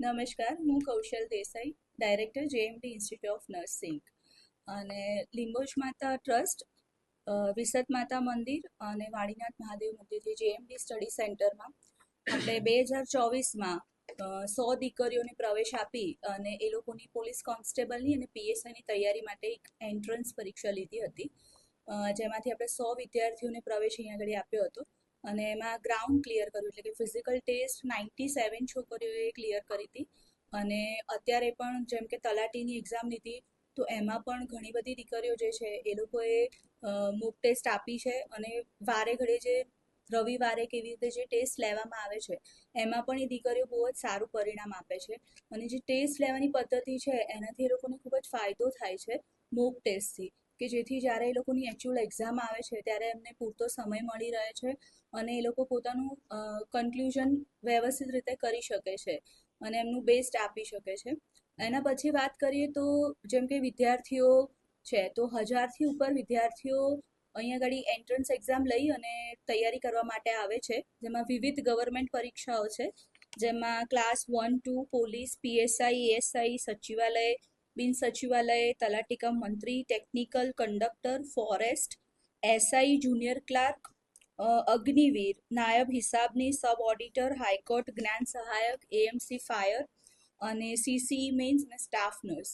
નમસ્કાર હું Kaushal Desai director JMD institute of nursing અને લિંબોજ માતા ટ્રસ્ટ અ, વિસત માતા મંદિર અને વાડીનાથ મહાદેવ મંદિરથી જેએમડી સ્ટડી સેન્ટરમાં આપણે બે હજાર ચોવીસમાં સો દીકરીઓને પ્રવેશ આપી અને એ લોકોની પોલીસ કોન્સ્ટેબલની અને પીએસઆઈની તૈયારી માટે એક એન્ટ્રન્સ પરીક્ષા લીધી હતી. જેમાંથી આપણે સો વિદ્યાર્થીઓને પ્રવેશ અહીંયા આગળ આપ્યો હતો. અને એમાં ગ્રાઉન્ડ ક્લિયર કર્યું એટલે કે ફિઝિકલ ટેસ્ટ નાઇન્ટી સેવન છોકરીઓએ ક્લિયર કરી હતી. અને અત્યારે પણ જેમ કે તલાટીની એક્ઝામ લીધી, તો એમાં પણ ઘણી બધી દીકરીઓ જે છે, એ લોકોએ મૂક ટેસ્ટ આપી છે અને વારે ઘડે જે રવિવારે કેવી રીતે જે ટેસ્ટ લેવામાં આવે છે, એમાં પણ એ દીકરીઓ બહુ જ સારું પરિણામ આપે છે. અને જે ટેસ્ટ લેવાની પદ્ધતિ છે, એનાથી એ લોકોને ખૂબ જ ફાયદો થાય છે મૂક ટેસ્ટથી કે જેથી જ્યારે એ લોકોની એકચ્યુઅલ એક્ઝામ આવે છે, ત્યારે એમને પૂરતો સમય મળી રહે છે અને એ લોકો પોતાનું કન્ક્લુઝન વ્યવસ્થિત રીતે કરી શકે છે અને એમનું બેસ્ટ આપી શકે છે. એના પછી વાત કરીએ તો જેમ કે વિદ્યાર્થીઓ છે, તો હજારથી ઉપર વિદ્યાર્થીઓ અહીંયા આગળ એન્ટ્રન્સ એક્ઝામ લઈ અને તૈયારી કરવા માટે આવે છે. જેમાં વિવિધ ગવર્મેન્ટ પરીક્ષાઓ છે. જેમાં class one two police PSI ASI સચિવાલય બિન સચિવાલય તલાટીકમ મંત્રી, technical conductor, forest, SI junior clerk Agniveer, નાયબ હિસાબની સબ ઓડિટર, હાઈકોર્ટ જ્ઞાન સહાયક, એએમસી ફાયર અને સીસી મેન્સ અને સ્ટાફ નર્સ.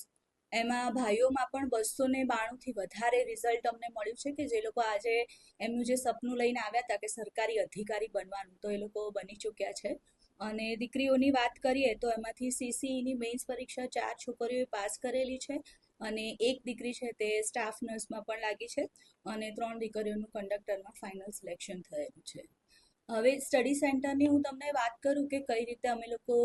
એમાં ભાઈઓમાં પણ બસો ને બાણુંથી વધારે રિઝલ્ટ અમને મળ્યું છે કે જે લોકો આજે એમનું જે સપનું લઈને આવ્યા હતા કે સરકારી અધિકારી બનવાનું, તો એ લોકો બની ચૂક્યા છે. અને દીકરીઓની વાત કરીએ તો એમાંથી સીસીઈની મેઇન્સ પરીક્ષા ચાર છોકરીઓએ પાસ કરેલી છે અને એક દીકરી છે તે સ્ટાફ નર્સમાં પણ લાગી છે અને ત્રણ દીકરીઓનું કંડક્ટરમાં ફાઇનલ સિલેક્શન થયેલું છે. હવે સ્ટડી સેન્ટરની હું તમને વાત કરું કે કઈ રીતે અમે લોકો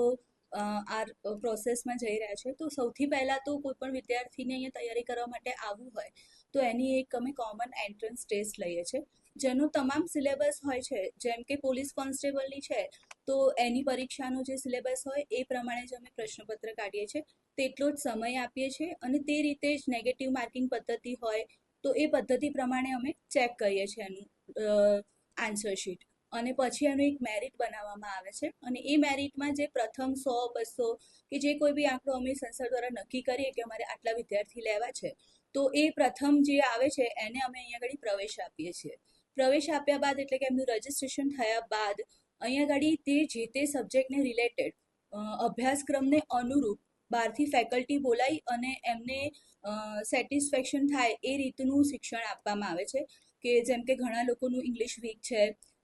આ પ્રોસેસમાં જઈ રહ્યા છે. તો સૌથી પહેલાં તો કોઈ પણ વિદ્યાર્થીને અહીંયા તૈયારી કરવા માટે આવવું હોય તો એની એક અમે કોમન એન્ટ્રન્સ ટેસ્ટ લઈએ છીએ. જેનો તમામ સિલેબસ હોય છે, જેમ કે પોલીસ કોન્સ્ટેબલની છે, તો એની પરીક્ષાનો જે સિલેબસ હોય એ પ્રમાણે જ અમે પ્રશ્નપત્ર કાઢીએ છીએ. તેટલો જ સમય આપીએ છીએ અને તે રીતે જ નેગેટિવ માર્કિંગ પદ્ધતિ હોય તો એ પદ્ધતિ પ્રમાણે અમે ચેક કરીએ છીએ એનું આન્સર શીટ અને પછી એનું એક મેરિટ બનાવવામાં આવે છે. અને એ મેરિટમાં જે પ્રથમ સો, બસો કે જે કોઈ બી આંકડો અમે સંસ્થા દ્વારા નક્કી કરીએ કે અમારે આટલા વિદ્યાર્થી લેવા છે તો એ પ્રથમ જે આવે છે, એને અમે અહીંયા આગળ પ્રવેશ આપીએ છીએ. પ્રવેશ આપ્યા બાદ એટલે કે એમનું રજિસ્ટ્રેશન થયા બાદ અહીંયા આગળ તે જે તે સબ્જેક્ટને રિલેટેડ અભ્યાસક્રમને અનુરૂપ બહારથી ફેકલ્ટી બોલાવી અને એમને સેટિસ્ફેક્શન થાય એ રીતનું શિક્ષણ આપવામાં આવે છે. કે જેમ કે ઘણા લોકોનું ઇંગ્લિશ વીક છે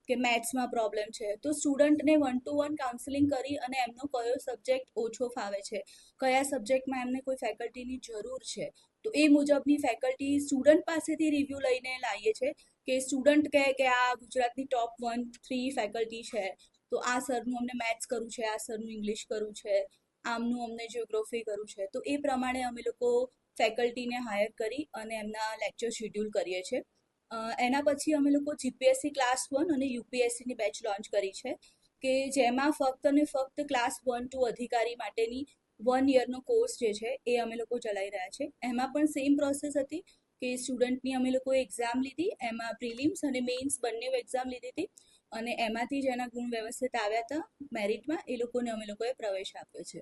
કે મેથ્સમાં પ્રોબ્લેમ છે. તો સ્ટુડન્ટને વન ટુ વન કાઉન્સેલિંગ કરી અને એમનો કયો સબ્જેક્ટ ઓછો ફાવે છે? કયા સબ્જેક્ટમાં એમને કોઈ ફેકલ્ટીની જરૂર છે? તો એ મુજબની ફેકલ્ટી સ્ટુડન્ટ પાસેથી રિવ્યૂ લઈને લાવીએ છીએ કે સ્ટુડન્ટ કહે કે આ ગુજરાતની ટોપ વન થ્રી ફેકલ્ટી છે. તો આ સરનું અમને મેથ્સ કરવું છે, આ સરનું ઇંગ્લિશ કરવું છે, આમનું અમને જિયોગ્રાફી કરવું છે. તો એ પ્રમાણે અમે લોકો ફેકલ્ટીને હાયર કરી અને એમના લેક્ચર શેડ્યુલ કરીએ છીએ. એના પછી અમે લોકો જીપીએસસી ક્લાસ વન અને યુપીએસસીની બેચ લોન્ચ કરી છે, કે જેમાં ફક્ત અને ફક્ત ક્લાસ વન ટુ અધિકારી માટેની વન યરનો કોર્સ જે છે, એ અમે લોકો ચલાવી રહ્યા છે. એમાં પણ સેમ પ્રોસેસ હતી કે સ્ટુડન્ટની અમે લોકોએ એક્ઝામ લીધી, એમાં પ્રિલિમ્સ અને મેઇન્સ બંને એક્ઝામ લીધી હતી અને એમાંથી જેના ગુણ વ્યવસ્થિત આવ્યા હતા મેરિટમાં, એ લોકોને અમે લોકોએ પ્રવેશ આપ્યો છે.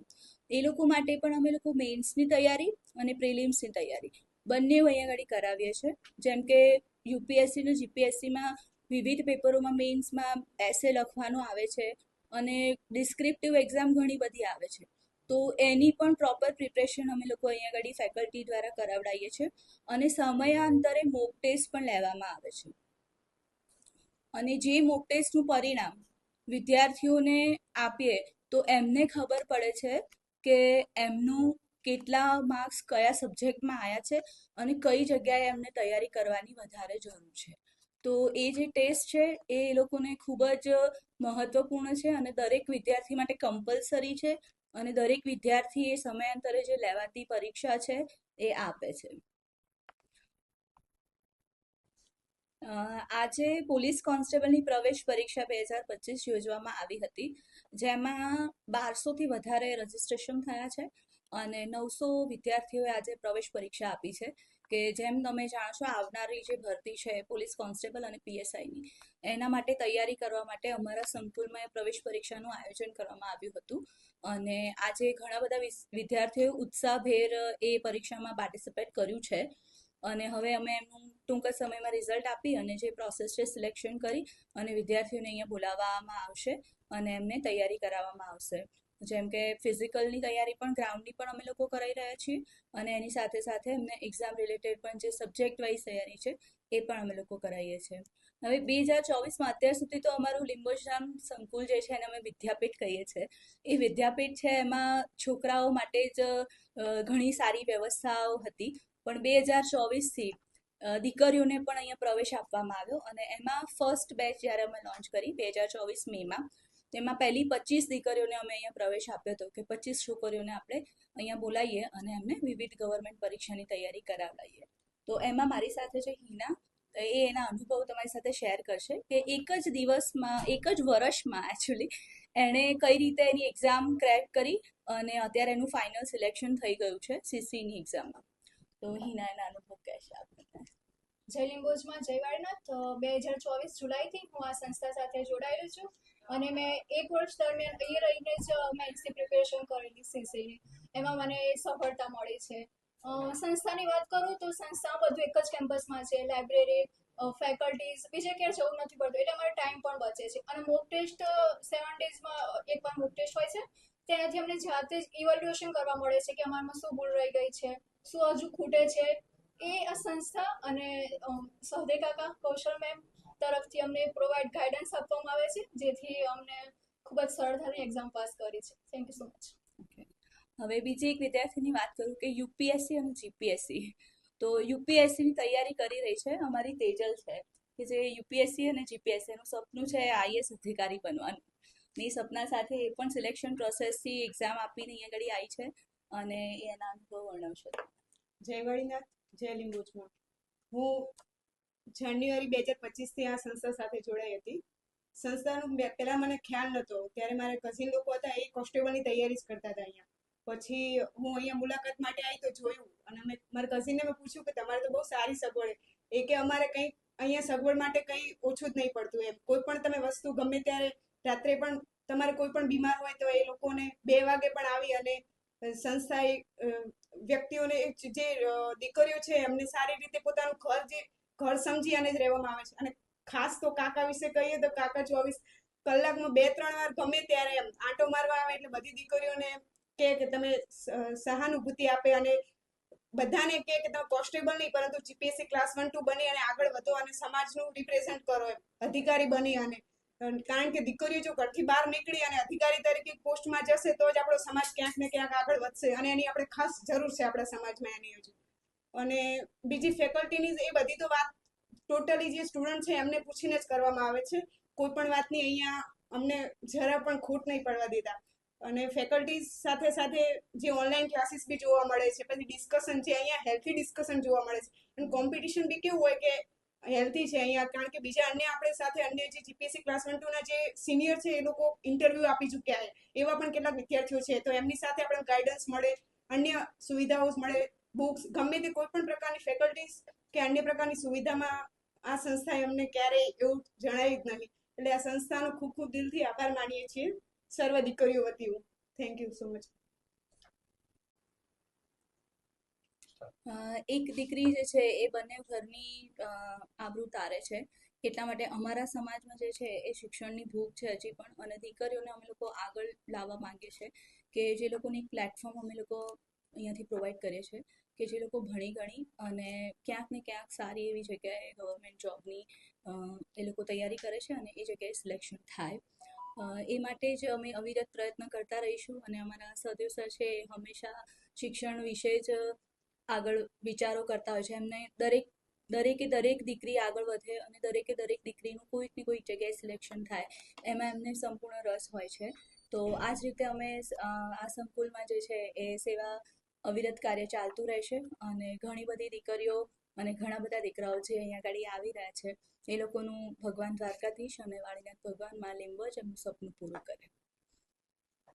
એ લોકો માટે પણ અમે લોકો મેઇન્સની તૈયારી અને પ્રિલિમ્સની તૈયારી બંને અહીંયા આગળ કરાવીએ છીએ જેમ કે યુપીએસસી અને જીપીએસસીમાં વિવિધ પેપરોમાં મેઇન્સમાં એસે લખવાનું આવે છે અને ડિસ્ક્રિપ્ટિવ એક્ઝામ ઘણી બધી આવે છે. તો એની પણ પ્રોપર પ્રિપરેશન અમે લોકો અહીંયા આગળ ફેકલ્ટી દ્વારા કરાવડાવીએ છીએ અને સમયાંતરે મોક ટેસ્ટ પણ લેવામાં આવે છે. અને જે મોક ટેસ્ટનું પરિણામ વિદ્યાર્થીઓને આપીએ તો એમને ખબર પડે છે કે એમનું કેટલા માર્ક્સ કયા સબ્જેક્ટમાં આવ્યા છે અને કઈ જગ્યાએ એમને તૈયારી કરવાની વધારે જરૂર છે. તો એ જે ટેસ્ટ છે એ લોકોને ખૂબ જ મહત્વપૂર્ણ છે અને દરેક વિદ્યાર્થી માટે કમ્પલસરી છે અને દરેક વિદ્યાર્થી એ સમયાંતરે જે લેવાતી પરીક્ષા છે એ આપે છે. આજે પોલીસ કોન્સ્ટેબલની પ્રવેશ પરીક્ષા બે હજાર પચીસ યોજવામાં આવી હતી, જેમાં બારસોથી વધારે રજીસ્ટ્રેશન થયા છે અને નવસો વિદ્યાર્થીઓએ આજે પ્રવેશ પરીક્ષા આપી છે, કે જેમ તમે જાણો છો, આવનારી જે ભરતી છે, પોલીસ કોન્સ્ટેબલ અને પીએસઆઈની, એના માટે તૈયારી કરવા માટે અમારા સંકુલમાં પ્રવેશ પરીક્ષાનું આયોજન કરવામાં આવ્યું હતું. અને આજે ઘણા બધા વિદ્યાર્થીઓએ ઉત્સાહભેર એ પરીક્ષામાં પાર્ટિસિપેટ કર્યું છે. અને હવે અમે એમનું ટૂંક સમયમાં રિઝલ્ટ આપી અને જે પ્રોસેસ છે સિલેક્શન કરી અને વિદ્યાર્થીઓને અહીંયા બોલાવવામાં આવશે અને એમને તૈયારી કરાવવામાં આવશે. જેમ કે ફિઝિકલની તૈયારી પણ, ગ્રાઉન્ડની પણ અમે લોકો કરાવી રહ્યા છીએ અને એની સાથે સાથે એમને એક્ઝામ રિલેટેડ પણ જે સબ્જેક્ટ વાઇઝ તૈયારી છે, એ પણ અમે લોકો કરાવીએ છીએ. હવે બે હજાર ચોવીસમાં અત્યાર સુધી તો અમારું લિંબોજરામ સંકુલ જે છે એને અમે વિદ્યાપીઠ કહીએ છીએ. એ વિદ્યાપીઠ છે એમાં છોકરાઓ માટે જ ઘણી સારી વ્યવસ્થાઓ હતી. પણ બે હજાર ચોવીસથી દીકરીઓને પણ અહીંયા પ્રવેશ આપવામાં આવ્યો અને એમાં ફર્સ્ટ બેચ જ્યારે અમે લોન્ચ કરી બે હજાર ચોવીસ મેમાં તેમાં પહેલી પચીસ દીકરીઓને અમે અહીંયા પ્રવેશ આપ્યો હતો કે પચીસ છોકરીઓને આપણે અહીંયા બોલાવીએ અને એમને વિવિધ ગવર્મેન્ટ પરીક્ષાની તૈયારી કરાવડાવીએ. તો એમાં મારી સાથે છે હિના, એ એના અનુભવ તમારી સાથે શેર કરશે કે એક જ દિવસમાં, એક જ વર્ષમાં એકચ્યુઅલી એણે કઈ રીતે એની એક્ઝામ ક્રેક કરી અને અત્યારે એનું ફાઇનલ સિલેક્શન થઈ ગયું છે સીસીની એક્ઝામમાં તો હિના એના અનુભવ કહેશે આપણને. જય લિંબોજમાં જય વાળનાથ બે હજાર ચોવીસ જુલાઈથી હું આ સંસ્થા સાથે જોડાયેલું છું. અને મેં એક વર્ષ દરમિયાન અહીં રહીને જ મેથ્સની પ્રિપેરેશન કરેલી સીસીની એમાં મને સફળતા મળી છે. સંસ્થાની વાત કરું તો સંસ્થા બધું એક જ કેમ્પસમાં છે. લાઇબ્રેરી ફેકલ્ટીઝ બીજે ક્યાંય જવું નથી પડતું. એટલે અમારો ટાઈમ પણ બચે છે. અને મોક ટેસ્ટ સેવન ડેઝમાં એકવાર મોક ટેસ્ટ હોય છે. તેનાથી અમને જાતે જ ઇવેલ્યુએશન કરવા મળે છે કે અમારામાં શું ભૂલ રહી ગઈ છે, શું હજુ ખૂટે છે. એ સંસ્થા અને સૌદે કાકા, કૌશલ મેમ તરફથી અમને પ્રોવાઈડ ગાઈડન્સ આપવામાં આવે છે જેથી અમને ખૂબ જ સરળતાથી એક્ઝામ પાસ કરી છે. થેન્ક યુ સો મચ હવે બીજી એક વિદ્યાર્થીની વાત કરું કે યુપીએસસી અને જીપીએસસી તો યુપીએસસીની તૈયારી કરી રહી છે અમારી તેજલ છે કે જે યુપીએસસી અને જીપીએસસી એનું સપનું છે આઈએસ અધિકારી બનવાનું. ની સપના સાથે એ પણ સિલેક્શન પ્રોસેસથી એક્ઝામ આપીને અહીંયા આગળ આવી છે અને એ એના અનુભવ વર્ણવશે. જય વળીનાથ જય લીંબોચમાં. હું જાન્યુઆરી બે હજાર પચીસથી આ સંસ્થા સાથે જોડાઈ હતી. સંસ્થાનું પહેલા મને ખ્યાલ નહોતો ત્યારે મારા કઝિન લોકો હતા એ કોન્સ્ટેબલની તૈયારી જ કરતા હતા અહીંયા. પછી હું અહીંયા મુલાકાત માટે આવી તો જોયું અને મેં મારા કઝિનને મેં પૂછ્યું કે તમારે તો બહુ સારી સગવડ એ કે અમારે કંઈ અહીંયા સગવડ માટે કંઈ ઓછું જ નહીં પડતું એમ. કોઈ પણ તમે વસ્તુ ગમે ત્યારે રાત્રે પણ તમારે કોઈ પણ બીમાર હોય તો એ લોકોને બે વાગે પણ આવી અને સંસ્થાએ અ, વ્યક્તિઓને જે, દીકરીઓ છે એમને સારી રીતે પોતાનું ઘર જે ઘર સમજી અને જ રહેવામાં આવે છે. અને ખાસ તો કાકા વિશે કહીએ તો કાકા ચોવીસ કલાકમાં બે, ત્રણ વાર ગમે ત્યારે એમ આંટો મારવા આવે એટલે બધી દીકરીઓને કે કે તમે સહાનુભૂતિ આપે અને બધાને કે કે તમે કોન્સ્ટેબલ નહીં, પરંતુ જીપીએસસી ક્લાસ વન, ટુ બની અને આગળ વધો અને સમાજનું રિપ્રેઝેન્ટ કરો એમ, અધિકારી બની અને કારણ કે દીકરીઓ જો ઘરથી બહાર નીકળી અને અધિકારી તરીકે પોસ્ટમાં જશે તો જ આપણો સમાજ ક્યાંક ને ક્યાંક આગળ વધશે અને એની આપણે ખાસ જરૂર છે આપણા સમાજમાં એની હજુ અને બીજી ફેકલ્ટીની એ બધી તો વાત ટોટલી જે સ્ટુડન્ટ છે એમને પૂછીને જ કરવામાં આવે છે. કોઈ પણ વાતની અહીંયા અમને જરા પણ ખોટ નહીં પડવા દેતા. અને ફેકલ્ટીઝ સાથે સાથે જે ઓનલાઈન ક્લાસીસ બી જોવા મળે છે, પછી ડિસ્કશન છે, અહીંયા હેલ્થી ડિસ્કશન જોવા મળે છે. અને કોમ્પિટિશન બી કેવું હોય કે હેલ્થી છે અહીંયા, કારણ કે બીજા અન્ય આપણે સાથે અન્ય જે જીપીએસસી ક્લાસ વન ટુના જે સિનિયર છે એ લોકો ઇન્ટરવ્યૂ આપી ચૂક્યા છે. એવા પણ કેટલાક વિદ્યાર્થીઓ છે, તો એમની સાથે આપણે ગાઈડન્સ મળે, અન્ય સુવિધાઓ મળે બુક્સ, ગમે તે કોઈ પણ પ્રકારની ફેકલ્ટીઝ કે અન્ય પ્રકારની સુવિધામાં આ સંસ્થાએ અમને ક્યારેય એવું જણાવ્યું જ નહીં. એટલે આ સંસ્થાનો ખૂબ ખૂબ દિલથી આભાર માનીએ છીએ. સર્વ દીકરીઓ વતી હું. થેન્ક યુ સો મચ એક દીકરી જે છે એ બંને ઘરની આબરૂ તારે છે. એટલા માટે અમારા સમાજમાં જે છે એ શિક્ષણની ભૂખ છે હજી પણ અને દીકરીઓને અમે લોકો આગળ લાવવા માંગીએ છીએ કે જે લોકોની પ્લેટફોર્મ અમે લોકો અહીંયાથી પ્રોવાઈડ કરીએ છીએ કે જે લોકો ભણી ગણી અને ક્યાંક ને ક્યાંક સારી એવી જગ્યાએ ગવર્મેન્ટ જોબની એ લોકો તૈયારી કરે છે અને એ જગ્યાએ સિલેક્શન થાય. એ માટે જ અમે અવિરત પ્રયત્ન કરતા રહીશું અને અમારા સદસ્ય સર છે એ હંમેશા શિક્ષણ વિશે જ આગળ વિચારો કરતા હોય છે. એમને દરેક, દરેકે દરેક દીકરી આગળ વધે અને દરેકે દરેક દીકરીનું કોઈક ને કોઈક જગ્યાએ સિલેક્શન થાય. એમાં એમને સંપૂર્ણ રસ હોય છે. તો આ જ રીતે અમે આ સંકુલમાં જે છે એ સેવા અવિરત કાર્ય ચાલતું રહેશે અને ઘણી બધી દીકરીઓ અને ઘણા બધા દીકરાઓ જે અહીંયા આગળ આવી રહ્યા છે, એ લોકોનું ભગવાન દ્વારકાધીશ અને વાળીનાથ ભગવાનમાં લીંબો જ એમનું સપનું પૂરું કરે.